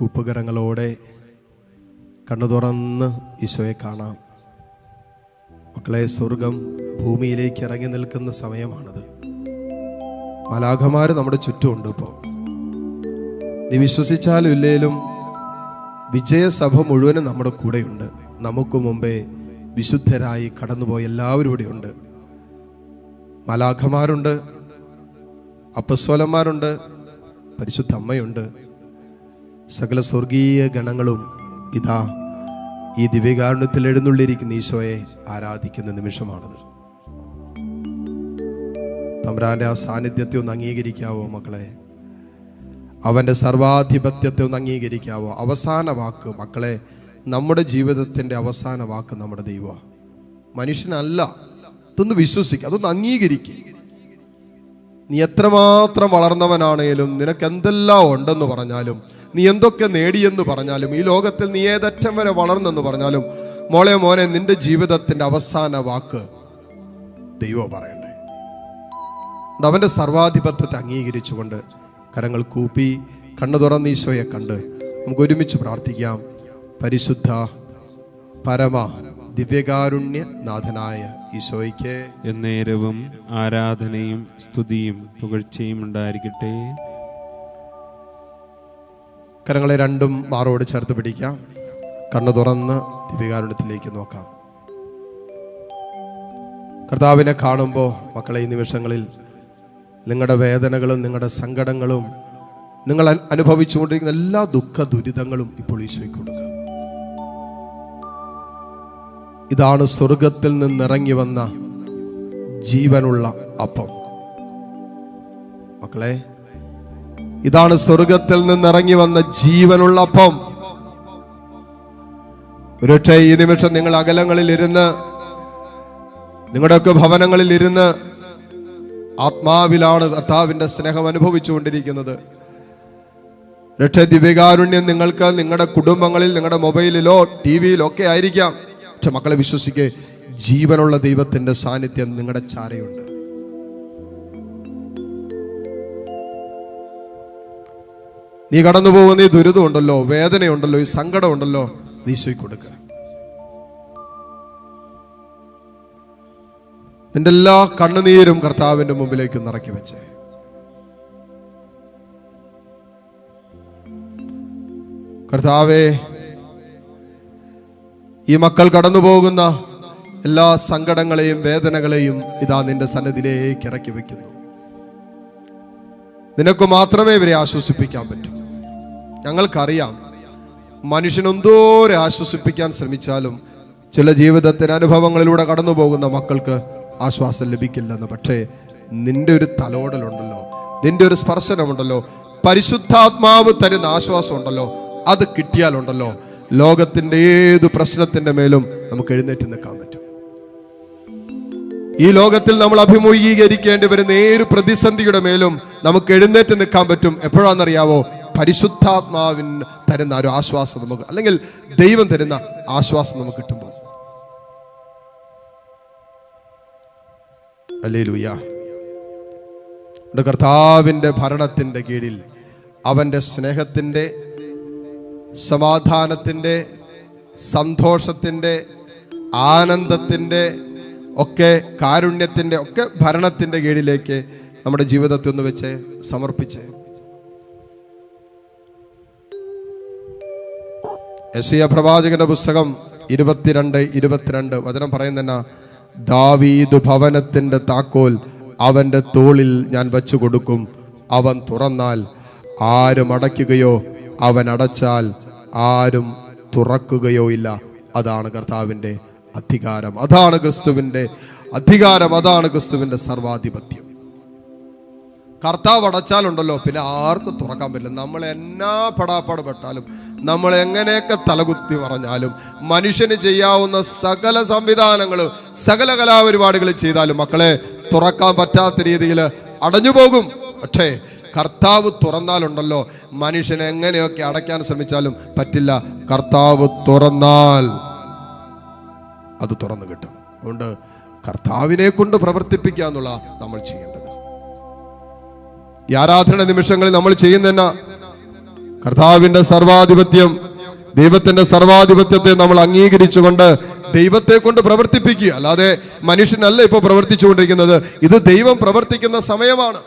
കൂപ്പുകരങ്ങളോടെ കണ്ണു തുറന്ന് ഈശോയെ കാണാം. മക്കളെ സ്വർഗം ഭൂമിയിലേക്ക് ഇറങ്ങി നിൽക്കുന്ന സമയമാണത്. മലാഖമാര് നമ്മുടെ ചുറ്റുമുണ്ട് ഇപ്പോൾ നീ വിശ്വസിച്ചാലും ഇല്ലേലും വിജയസഭ മുഴുവനും നമ്മുടെ കൂടെയുണ്ട്. നമുക്ക് മുമ്പേ വിശുദ്ധരായി കടന്നുപോയ എല്ലാവരും ഇവിടെയുണ്ട്. മലാഖമാരുണ്ട് അപ്പസ്വലന്മാരുണ്ട് പരിശുദ്ധ അമ്മയുണ്ട് സകല സ്വർഗീയ ഗണങ്ങളും ഇതാ ഈ ദിവ്യകാരുണ്യത്തിൽ എഴുന്നള്ളിരിക്കുന്ന ഈശോയെ ആരാധിക്കുന്ന നിമിഷമാണത്. തമ്പ്രാന്റെ ആ സാന്നിധ്യത്തെ ഒന്ന് അംഗീകരിക്കാവോ മക്കളെ? അവന്റെ സർവാധിപത്യത്തെ ഒന്ന് അംഗീകരിക്കാവോ? അവസാന വാക്ക് മക്കളെ നമ്മുടെ ജീവിതത്തിന്റെ അവസാന വാക്ക് നമ്മുടെ ദൈവ. മനുഷ്യനല്ല ഇതൊന്ന് വിശ്വസിക്കുക അതൊന്ന് അംഗീകരിക്കുക നീ എത്രമാത്രം വളർന്നവനാണേലും നിനക്ക് എന്തെല്ലാം ഉണ്ടെന്ന് പറഞ്ഞാലും നീ എന്തൊക്കെ നേടിയെന്ന് പറഞ്ഞാലും ഈ ലോകത്തിൽ നീ ഏതറ്റം വരെ വളർന്നെന്ന് പറഞ്ഞാലും മോളെ മോനെ നിന്റെ ജീവിതത്തിന്റെ അവസാന വാക്ക് ദൈവം പറയണ്ടേ? അവന്റെ സർവാധിപത്യത്തെ അംഗീകരിച്ചുകൊണ്ട് കരങ്ങൾ കൂപ്പി കണ്ണു തുറന്ന് ഈശോയെ കണ്ട് നമുക്ക് ഒരുമിച്ച് പ്രാർത്ഥിക്കാം. പരിശുദ്ധ പരമ ദിവ്യകാരുണ്യ നാഥനായ ഈശോയ്ക്ക് എന്നേരവും ആരാധനയും സ്തുതിയും പുകഴ്ചയും ഉണ്ടായിരിക്കട്ടെ. കരങ്ങളെ രണ്ടും മാറോട് ചേർത്ത് പിടിക്കാം. കണ്ണു തുറന്ന് ദിവ്യകാരുണ്യത്തിലേക്ക് നോക്കാം. കർത്താവിനെ കാണുമ്പോൾ മക്കളെ ഈ നിമിഷങ്ങളിൽ നിങ്ങളുടെ വേദനകളും നിങ്ങളുടെ സങ്കടങ്ങളും നിങ്ങൾ അനുഭവിച്ചുകൊണ്ടിരിക്കുന്ന എല്ലാ ദുഃഖ ദുരിതങ്ങളും ഇപ്പോൾ ഈശോയ്ക്ക് കൊടുക്കുക. ഇതാണ് സ്വർഗത്തിൽ നിന്നിറങ്ങി വന്ന ജീവനുള്ള അപ്പം. മക്കളെ ഇതാണ് സ്വർഗത്തിൽ നിന്നിറങ്ങി വന്ന ജീവനുള്ള അപ്പം ഒരുപക്ഷെ ഈ നിമിഷം നിങ്ങൾ അകലങ്ങളിൽ ഇരുന്ന് നിങ്ങളുടെയൊക്കെ ഭവനങ്ങളിൽ ഇരുന്ന് ആത്മാവിലാണ് കർത്താവിന്റെ സ്നേഹം അനുഭവിച്ചുകൊണ്ടിരിക്കുന്നത്. രക്ഷ ദിവ്യകാരുണ്യം നിങ്ങൾക്ക് നിങ്ങളുടെ കുടുംബങ്ങളിൽ നിങ്ങളുടെ മൊബൈലിലോ ടി വിയിലോ ഒക്കെ ആയിരിക്കാം. പക്ഷെ മക്കളെ വിശ്വസിക്കേ ജീവനുള്ള ദൈവത്തിന്റെ സാന്നിധ്യം നിങ്ങളുടെ ചാരയുണ്ട്. നീ കടന്നു പോകുന്ന ഈ ദുരിതമുണ്ടല്ലോ വേദനയുണ്ടല്ലോ ഈ സങ്കടമുണ്ടല്ലോ നീ ഈശോയ്ക്ക് കൊടുക്കുക നിന്റെ എല്ലാ കണ്ണുനീരും കർത്താവിന്റെ മുമ്പിലേക്ക് നിറക്കി വെച്ച്. കർത്താവേ ഈ മക്കൾ കടന്നു പോകുന്ന എല്ലാ സങ്കടങ്ങളെയും വേദനകളെയും ഇതാ നിന്റെ സന്നദ്ധിയിലേക്ക് ഇറക്കി വെക്കുന്നു. നിനക്ക് മാത്രമേ ഇവരെ ആശ്വസിപ്പിക്കാൻ പറ്റൂ. ഞങ്ങൾക്കറിയാം. മനുഷ്യനെന്തോരെ ആശ്വസിപ്പിക്കാൻ ശ്രമിച്ചാലും ചില ജീവിതത്തിന് അനുഭവങ്ങളിലൂടെ കടന്നു പോകുന്ന മക്കൾക്ക് ആശ്വാസം ലഭിക്കില്ലെന്ന്. പക്ഷേ നിന്റെ ഒരു തലോടലുണ്ടല്ലോ. നിന്റെ ഒരു സ്പർശനമുണ്ടല്ലോ. പരിശുദ്ധാത്മാവ് തരുന്ന ആശ്വാസം ഉണ്ടല്ലോ അത് കിട്ടിയാലുണ്ടല്ലോ. ലോകത്തിന്റെ ഏത് പ്രശ്നത്തിന്റെ മേലും നമുക്ക് എഴുന്നേറ്റ് നിൽക്കാൻ പറ്റും. ഈ ലോകത്തിൽ നമ്മൾ അഭിമുഖീകരിക്കേണ്ടി വരുന്ന ഏത് പ്രതിസന്ധിയുടെ മേലും നമുക്ക് എഴുന്നേറ്റ് നിൽക്കാൻ പറ്റും. എപ്പോഴാണെന്നറിയാവോ? പരിശുദ്ധാത്മാവിന് തരുന്ന ഒരു ആശ്വാസം നമുക്ക് അല്ലെങ്കിൽ ദൈവം തരുന്ന ആശ്വാസം നമുക്ക് കിട്ടുമ്പോൾ. അല്ലേ ലൂയ കർത്താവിന്റെ ഭരണത്തിന്റെ കീഴിൽ അവന്റെ സ്നേഹത്തിന്റെ സമാധാനത്തിന്റെ സന്തോഷത്തിന്റെ ആനന്ദത്തിന്റെ ഒക്കെ കാരുണ്യത്തിന്റെ ഒക്കെ ഭരണത്തിന്റെ കീഴിലേക്ക് നമ്മുടെ ജീവിതത്തെ ഒന്ന് വെച്ച് സമർപ്പിച്ച്. യശയ പ്രവാചകന്റെ പുസ്തകം ഇരുപത്തിരണ്ട് ഇരുപത്തിരണ്ട്. വചനം പറയുന്ന ദാവീദ് ഭവനത്തിന്റെ താക്കോൽ അവന്റെ തോളിൽ ഞാൻ വെച്ചു കൊടുക്കും. അവൻ തുറന്നാൽ ആരും അടയ്ക്കുകയോ അവൻ അടച്ചാൽ ആരും തുറക്കുകയോ ഇല്ല. അതാണ് കർത്താവിന്റെ അധികാരം. അതാണ് ക്രിസ്തുവിന്റെ അധികാരം. അതാണ് ക്രിസ്തുവിന്റെ സർവാധിപത്യം. കർത്താവ് അടച്ചാലുണ്ടല്ലോ പിന്നെ ആർക്കും തുറക്കാൻ പറ്റില്ല. നമ്മൾ എന്നാ പടാപ്പാട് പെട്ടാലും നമ്മൾ എങ്ങനെയൊക്കെ തലകുത്തി പറഞ്ഞാലും മനുഷ്യന് ചെയ്യാവുന്ന സകല സംവിധാനങ്ങളും സകല കലാപരിപാടികൾ ചെയ്താലും മക്കളെ തുറക്കാൻ പറ്റാത്ത രീതിയിൽ അടഞ്ഞു പോകും. പക്ഷേ കർത്താവ് തുറന്നാലുണ്ടല്ലോ മനുഷ്യനെ എങ്ങനെയൊക്കെ അടയ്ക്കാൻ ശ്രമിച്ചാലും പറ്റില്ല. കർത്താവ് തുറന്നാൽ അത് തുറന്നു കിട്ടും. അതുകൊണ്ട് കർത്താവിനെ കൊണ്ട് പ്രവർത്തിപ്പിക്കുക എന്നുള്ള നമ്മൾ ചെയ്യേണ്ടത് ഈ ആരാധന നിമിഷങ്ങളിൽ നമ്മൾ ചെയ്യുന്ന കർത്താവിന്റെ സർവാധിപത്യം ദൈവത്തിന്റെ സർവാധിപത്യത്തെ നമ്മൾ അംഗീകരിച്ചുകൊണ്ട് ദൈവത്തെ കൊണ്ട് പ്രവർത്തിപ്പിക്കുക. അല്ലാതെ മനുഷ്യനല്ല ഇപ്പൊ പ്രവർത്തിച്ചുകൊണ്ടിരിക്കുന്നത്. ഇത് ദൈവം പ്രവർത്തിക്കുന്ന സമയമാണ്.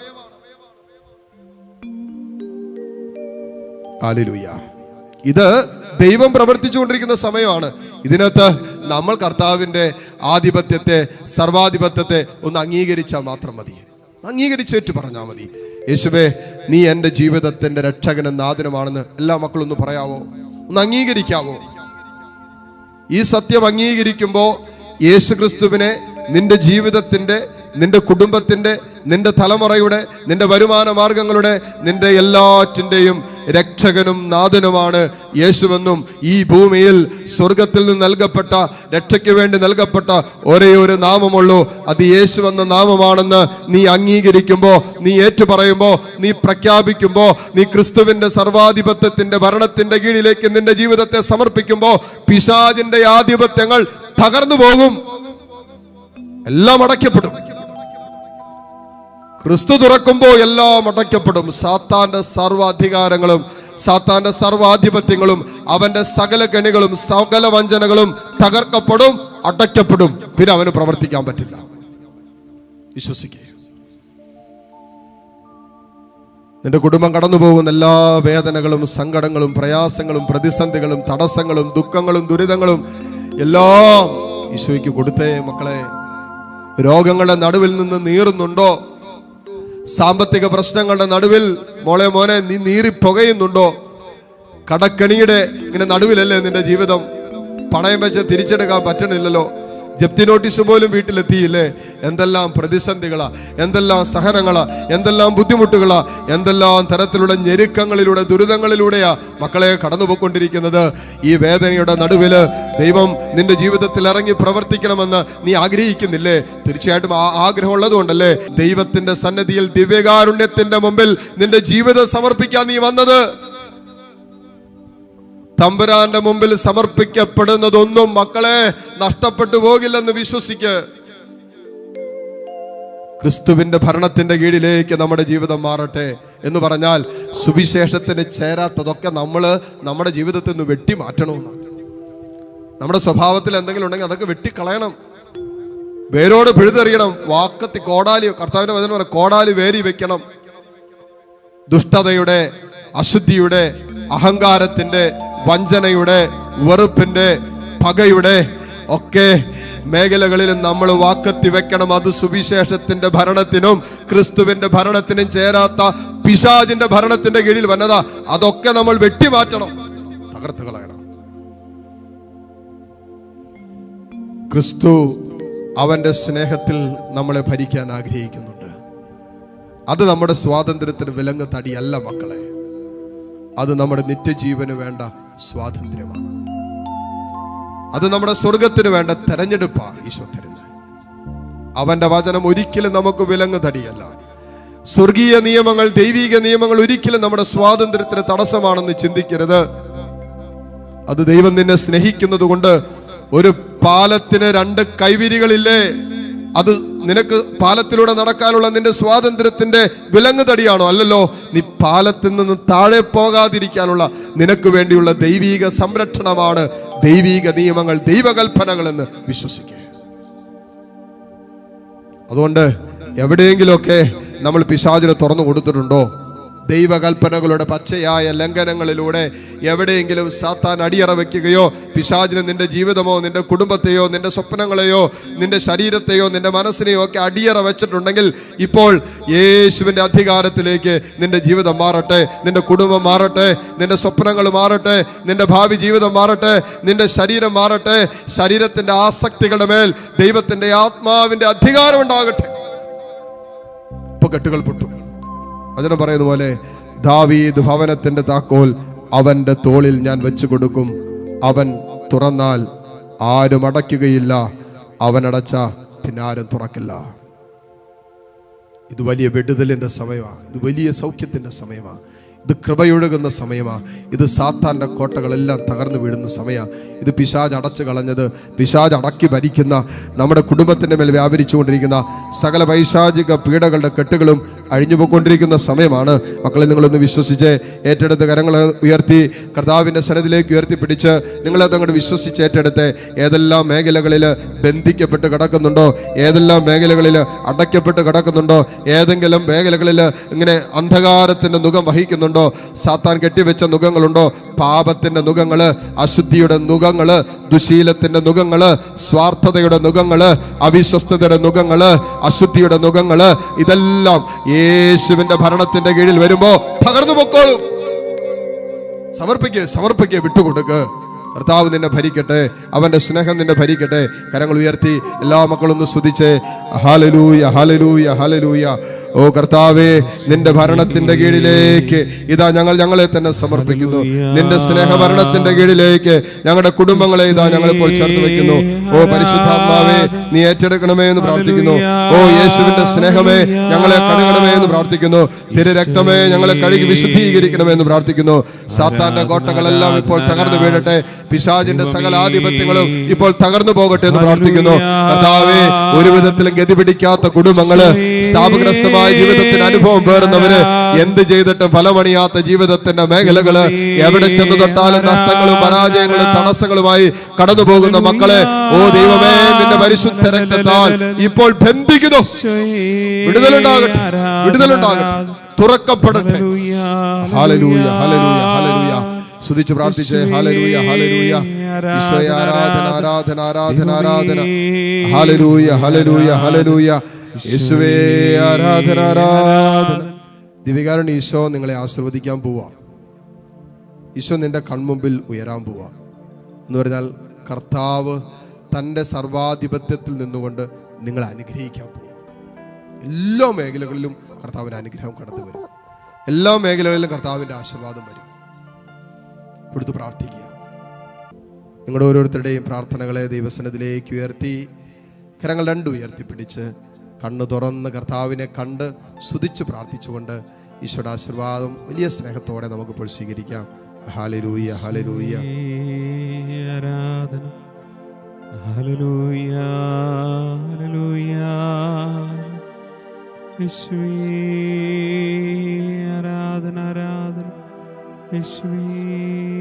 ഇത് ദൈവം പ്രവർത്തിച്ചുകൊണ്ടിരിക്കുന്ന സമയമാണ്. ഇതിനകത്ത് നമ്മൾ കർത്താവിന്റെ ആധിപത്യത്തെ സർവാധിപത്യത്തെ ഒന്ന് അംഗീകരിച്ചാൽ മാത്രം മതി. അംഗീകരിച്ചേറ്റ് പറഞ്ഞാൽ മതി. യേശുവേ നീ എന്റെ ജീവിതത്തിന്റെ രക്ഷകനും നാഥനുമാണെന്ന് എല്ലാ മക്കളും ഒന്ന് പറയാവോ? ഒന്ന് അംഗീകരിക്കാവോ? ഈ സത്യം അംഗീകരിക്കുമ്പോൾ യേശു ക്രിസ്തുവിനെ നിന്റെ ജീവിതത്തിന്റെ നിന്റെ കുടുംബത്തിന്റെ നിന്റെ തലമുറയുടെ നിന്റെ വരുമാന മാർഗങ്ങളുടെ നിന്റെ എല്ലാറ്റിന്റെയും രക്ഷകനും നാഥനുമാണ് യേശുവെന്നും ഈ ഭൂമിയിൽ സ്വർഗത്തിൽ നിന്ന് നൽകപ്പെട്ട രക്ഷയ്ക്ക് വേണ്ടി നൽകപ്പെട്ട ഒരേ ഒരു നാമമുള്ളൂ. അത് യേശു എന്ന നാമമാണെന്ന് നീ അംഗീകരിക്കുമ്പോൾ നീ ഏറ്റുപറയുമ്പോൾ നീ പ്രഖ്യാപിക്കുമ്പോൾ നീ ക്രിസ്തുവിന്റെ സർവാധിപത്യത്തിന്റെ ഭരണത്തിന്റെ കീഴിലേക്ക് നിന്റെ ജീവിതത്തെ സമർപ്പിക്കുമ്പോൾ പിശാജിന്റെ ആധിപത്യങ്ങൾ തകർന്നു പോകും. എല്ലാം അടയ്ക്കപ്പെടും. ക്രിസ്തു തുറക്കുമ്പോൾ എല്ലാം അടയ്ക്കപ്പെടും. സാത്താന്റെ സർവാധികാരങ്ങളും സാത്താന്റെ സർവാധിപത്യങ്ങളും അവന്റെ സകല കെണികളും സകല വഞ്ചനകളും തകർക്കപ്പെടും അടയ്ക്കപ്പെടും. പിന്നെ അവന് പ്രവർത്തിക്കാൻ പറ്റില്ല. വിശ്വസിക്കുക നിന്റെ കുടുംബം കടന്നു പോകുന്ന എല്ലാ വേദനകളും സങ്കടങ്ങളും പ്രയാസങ്ങളും പ്രതിസന്ധികളും തടസ്സങ്ങളും ദുഃഖങ്ങളും ദുരിതങ്ങളും എല്ലാം ഈശോയ്ക്ക് കൊടുത്തേ. മക്കളെ രോഗങ്ങളുടെ നടുവിൽ നിന്ന് നീറുന്നുണ്ടോ? സാമ്പത്തിക പ്രശ്നങ്ങളുടെ നടുവിൽ മോളെ മോനെ നീ നീറി പുകയുന്നുണ്ടോ? കടക്കണിയുടെ ഇങ്ങനെ നടുവിലല്ലേ നിന്റെ ജീവിതം? പണയം വെച്ച് തിരിച്ചെടുക്കാൻ പറ്റണില്ലല്ലോ. ജപ്തി നോട്ടീസ് പോലും വീട്ടിലെത്തിയില്ലേ? എന്തെല്ലാം പ്രതിസന്ധികളാ? എന്തെല്ലാം സഹനങ്ങളാ? എന്തെല്ലാം ബുദ്ധിമുട്ടുകളാ? എന്തെല്ലാം തരത്തിലുള്ള ഞെരുക്കങ്ങളിലൂടെ ദുരിതങ്ങളിലൂടെയാ മക്കളെ കടന്നുപോയിക്കൊണ്ടിരിക്കുന്നത്? ഈ വേദനയുടെ നടുവിൽ ദൈവം നിന്റെ ജീവിതത്തിൽ ഇറങ്ങി പ്രവർത്തിക്കണമെന്ന് നീ ആഗ്രഹിക്കുന്നില്ലേ? തീർച്ചയായിട്ടും ആ ആഗ്രഹമുള്ളത് കൊണ്ടല്ലേ ദൈവത്തിന്റെ സന്നദ്ധിയിൽ ദിവ്യകാരുണ്യത്തിന്റെ മുമ്പിൽ നിന്റെ ജീവിതം സമർപ്പിക്കാൻ നീ വന്നത്? തമ്പുരാന്റെ മുമ്പിൽ സമർപ്പിക്കപ്പെടുന്നതൊന്നും മക്കളെ നഷ്ടപ്പെട്ടു പോകില്ലെന്ന് വിശ്വസിക്ക്. ക്രിസ്തുവിന്റെ ഭരണത്തിന്റെ കീഴിലേക്ക് നമ്മുടെ ജീവിതം മാറട്ടെ എന്ന് പറഞ്ഞാൽ സുവിശേഷത്തിന് ചേരാത്തതൊക്കെ നമ്മൾ നമ്മുടെ ജീവിതത്തിൽ നിന്ന് വെട്ടി മാറ്റണമെന്ന്. നമ്മുടെ സ്വഭാവത്തിൽ എന്തെങ്കിലും ഉണ്ടെങ്കിൽ അതൊക്കെ വെട്ടിക്കളയണം. വേരോട് പിഴുതെറിയണം. വാക്കത്തി കോടാലി കർത്താവിന്റെ വചനം പറയാം കോടാലി വേരി വെക്കണം. ദുഷ്ടതയുടെ അശുദ്ധിയുടെ അഹങ്കാരത്തിന്റെ വഞ്ചനയുടെ വെറുപ്പിന്റെ പകയുടെ ഒക്കെ മേഖലകളിൽ നമ്മൾ വാക്കത്തി വെക്കണം. അത് സുവിശേഷത്തിന്റെ ഭരണത്തിനും ക്രിസ്തുവിന്റെ ഭരണത്തിനും ചേരാത്ത പിശാജിന്റെ ഭരണത്തിന്റെ കീഴിൽ വന്നതാ. അതൊക്കെ നമ്മൾ വെട്ടിമാറ്റണം. തകർത്ത് കളയണം. ക്രിസ്തു അവന്റെ സ്നേഹത്തിൽ നമ്മളെ ഭരിക്കാൻ ആഗ്രഹിക്കുന്നുണ്ട്. അത് നമ്മുടെ സ്വാതന്ത്ര്യത്തിന് വിലങ്ങ് തടിയല്ല മക്കളെ. അത് നമ്മുടെ നിത്യജീവന് വേണ്ട സ്വാതന്ത്ര്യമാണ്. അത് നമ്മുടെ സ്വർഗത്തിന് വേണ്ട തെരഞ്ഞെടുപ്പാണ് ഈശോ തരുന്നത്. അവന്റെ വചനം ഒരിക്കലും നമുക്ക് വിലങ്ങ് തടിയല്ല. സ്വർഗീയ നിയമങ്ങൾ ദൈവിക നിയമങ്ങൾ ഒരിക്കലും നമ്മുടെ സ്വാതന്ത്ര്യത്തിന് തടസ്സമാണെന്ന് ചിന്തിക്കരുത്. അത് ദൈവം നിന്നെ സ്നേഹിക്കുന്നത് കൊണ്ട് ഒരു പാലത്തിന് രണ്ട് കൈവിരികളില്ലേ? അത് നിനക്ക് പാലത്തിലൂടെ നടക്കാനുള്ള നിന്റെ സ്വാതന്ത്ര്യത്തിന്റെ വിലങ്ങ് തടിയാണോ? അല്ലല്ലോ നീ പാലത്തിൽ നിന്ന് താഴെ പോകാതിരിക്കാനുള്ള നിനക്ക് വേണ്ടിയുള്ള ദൈവീക സംരക്ഷണമാണ് ദൈവീക നിയമങ്ങൾ ദൈവകൽപ്പനകൾ എന്ന് വിശ്വസിക്കുക. അതുകൊണ്ട് എവിടെയെങ്കിലുമൊക്കെ നമ്മൾ പിശാചിനെ തുറന്നു കൊടുത്തിട്ടുണ്ടോ? ദൈവകൽപ്പനകളുടെ പച്ചയായ ലംഘനങ്ങളിലൂടെ എവിടെയെങ്കിലും സാത്താൻ അടിയറ വയ്ക്കുകയോ പിശാചിന് നിന്റെ ജീവിതമോ നിന്റെ കുടുംബത്തെയോ നിന്റെ സ്വപ്നങ്ങളെയോ നിന്റെ ശരീരത്തെയോ നിന്റെ മനസ്സിനെയോ ഒക്കെ അടിയറ വെച്ചിട്ടുണ്ടെങ്കിൽ ഇപ്പോൾ യേശുവിന്റെ അധികാരത്തിലേക്ക് നിന്റെ ജീവിതം മാറട്ടെ നിന്റെ കുടുംബം മാറട്ടെ നിന്റെ സ്വപ്നങ്ങൾ മാറട്ടെ നിന്റെ ഭാവി ജീവിതം മാറട്ടെ നിന്റെ ശരീരം മാറട്ടെ ശരീരത്തിന്റെ ആസക്തികളുടെ മേൽ ദൈവത്തിന്റെ ആത്മാവിന്റെ അധികാരം ഉണ്ടാകട്ടെ. ഇപ്പൊ കെട്ടുകൾ പൊട്ടും. വചനം പറയുന്ന പോലെ ദാവീദ് ഭവനത്തിന്റെ താക്കോൽ അവന്റെ തോളിൽ ഞാൻ വെച്ചു കൊടുക്കും. അവൻ തുറന്നാൽ ആരും അടയ്ക്കുകയില്ല. അവനടച്ച അടച്ച പിന്നെ ആരും തുറക്കില്ല. ഇത് വലിയ വിടുതലിന്റെ സമയമാണ്. ഇത് വലിയ സൗഖ്യത്തിന്റെ സമയമാണ്. ഇത് കൃപയൊഴുകുന്ന സമയമാണ്. ഇത് സാത്താന്റെ കോട്ടകളെല്ലാം തകർന്നു വീഴുന്ന സമയമാണ്. ഇത് പിശാജ് അടച്ചു കളഞ്ഞത് പിശാജ് അടക്കി ഭരിക്കുന്ന നമ്മുടെ കുടുംബത്തിന്റെ മേൽ വ്യാപരിച്ചുകൊണ്ടിരിക്കുന്ന സകല വൈശാചിക പീഡകളുടെ കെട്ടുകളും അഴിഞ്ഞു പോയിക്കൊണ്ടിരിക്കുന്ന സമയമാണ്. മക്കളെ നിങ്ങളൊന്ന് വിശ്വസിച്ച് ഏറ്റെടുത്ത് കരങ്ങൾ ഉയർത്തി കർത്താവിന്റെ സനത്തിലേക്ക് ഉയർത്തിപ്പിടിച്ച് നിങ്ങളെ അങ്ങോട്ട് വിശ്വസിച്ച് ഏറ്റെടുത്ത് ഏതെല്ലാം മേഖലകളിൽ ബന്ധിക്കപ്പെട്ട് കിടക്കുന്നുണ്ടോ ഏതെല്ലാം മേഖലകളിൽ അടയ്ക്കപ്പെട്ട് കിടക്കുന്നുണ്ടോ ഏതെങ്കിലും മേഖലകളിൽ ഇങ്ങനെ അന്ധകാരത്തിന്റെ മുഖം വഹിക്കുന്നുണ്ടോ സാത്താൻ കെട്ടിവെച്ച മുഖങ്ങളുണ്ടോ പാപത്തിന്റെ നുഖങ്ങൾ അശുദ്ധിയുടെ നുഖങ്ങൾ ദുശീലത്തിന്റെ നുഖങ്ങൾ സ്വാർത്ഥതയുടെ നുഖങ്ങൾ അവിശ്വസ്തയുടെ നുഖങ്ങൾ അശുദ്ധിയുടെ നുഖങ്ങൾ ഇതെല്ലാം യേശുവിന്റെ ഭരണത്തിന്റെ കീഴിൽ വരുമ്പോ പകർന്നു പൊക്കോളും. സമർപ്പിക്കുക സമർപ്പിക്കുക വിട്ടുകൊടുക്ക്. കർത്താവ് നിന്നെ ഭരിക്കട്ടെ അവന്റെ സ്നേഹം നിന്നെ ഭരിക്കട്ടെ. കരങ്ങൾ ഉയർത്തി എല്ലാ മക്കളും ഒന്ന് സ്തുതിച്ച് ഹാലലൂയ ഹാലലൂയ ഹാലലൂയ ഓ കർത്താവേ നിന്റെ ഭരണത്തിന്റെ കീഴിലേക്ക് ഇതാ ഞങ്ങൾ ഞങ്ങളെ തന്നെ സമർപ്പിക്കുന്നു. നിന്റെ സ്നേഹഭരണത്തിന്റെ കീഴിലേക്ക് ഞങ്ങളുടെ കുടുംബങ്ങളെ ഇതാ ഞങ്ങൾ ഇപ്പോൾ ചേർത്ത് വെക്കുന്നു ഓ പരിശുദ്ധാത്മാവേ നീ ഏറ്റെടുക്കണമേ എന്ന് പ്രാർത്ഥിക്കുന്നു. ഓ യേശുവിന്റെ സ്നേഹമേ ഞങ്ങളെ കഴുകണമേ എന്ന് പ്രാർത്ഥിക്കുന്നു. തിരു രക്തമേ ഞങ്ങളെ കഴുകി വിശുദ്ധീകരിക്കണമേ എന്ന് പ്രാർത്ഥിക്കുന്നു. സാത്താന്റെ കോട്ടകളെല്ലാം ഇപ്പോൾ തകർന്നു വീഴട്ടെ. പിശാചിന്റെ സകല ആധിപത്യങ്ങളും ഇപ്പോൾ തകർന്നു പോകട്ടെ എന്ന് പ്രാർത്ഥിക്കുന്നു. കർത്താവേ ഒരു വിധത്തിലും ഗതി പിടിക്കാത്ത കുടുംബങ്ങൾ ജീവിതത്തിന് അനുഭവം പേറുന്നവര് എന്ത് ചെയ്തിട്ടും ഫലമണിയാത്ത ജീവിതത്തിന്റെ മേഖലകൾ എവിടെ ചെന്ന് തൊട്ടാലും നഷ്ടങ്ങളും പരാജയങ്ങളും തടസ്സങ്ങളുമായി കടന്നുപോകുന്ന മക്കളെ ഓ ദൈവമേ നിന്റെ പരിശുദ്ധ രക്തത്താൽ ഇപ്പോൾ ബന്ധിക്കുന്നു. വിടുതലുണ്ടാകട്ടെ വിടുതലുണ്ടാകട്ടെ തുറക്കപ്പെടട്ടെ. ഹാലലൂയ ഹാലലൂയ ഹാലലൂയ സ്തുതിച്ച് പ്രാർത്ഥിച്ച് ഹാലലൂയ ഹാലലൂയ ഈശോയെ ആരാധന ആരാധന ആരാധന ആരാധന. ഹാലലൂയ ഹാലലൂയ ഹാലലൂയ യേശുവേ ആരാധന ആരാധന. ദിവികാരൻ ഈശോ നിങ്ങളെ ആശീർവദിക്കാൻ പോവാ. ഈശോ നിന്റെ കൺമുമ്പിൽ ഉയരാൻ പോവാ. എന്ന് പറഞ്ഞാൽ കർത്താവ് തന്റെ സർവാധിപത്യത്തിൽ നിന്നുകൊണ്ട് നിങ്ങളെ അനുഗ്രഹിക്കാൻ പോവാ. എല്ലാ മേഖലകളിലും കർത്താവിന്റെ അനുഗ്രഹം കടന്നു വരും. എല്ലാ മേഖലകളിലും കർത്താവിന്റെ ആശീർവാദം വരും. കൊടുത്ത് പ്രാർത്ഥിക്കുക. നിങ്ങളുടെ ഓരോരുത്തരുടെയും പ്രാർത്ഥനകളെ ദൈവസനത്തിലേക്ക് ഉയർത്തി കരങ്ങൾ രണ്ടും ഉയർത്തിപ്പിടിച്ച് കണ്ണു തുറന്ന് കർത്താവിനെ കണ്ട് സ്തുതിച്ച് പ്രാർത്ഥിച്ചുകൊണ്ട് ഈശോയുടെ ആശീർവാദം വലിയ സ്നേഹത്തോടെ നമുക്ക് നമുക്കിപ്പോൾ സ്വീകരിക്കാം. ഹാലലൂയ ഹാലലൂയ ആരാധന. ആരാധന ആരാധന. യേശുവേ.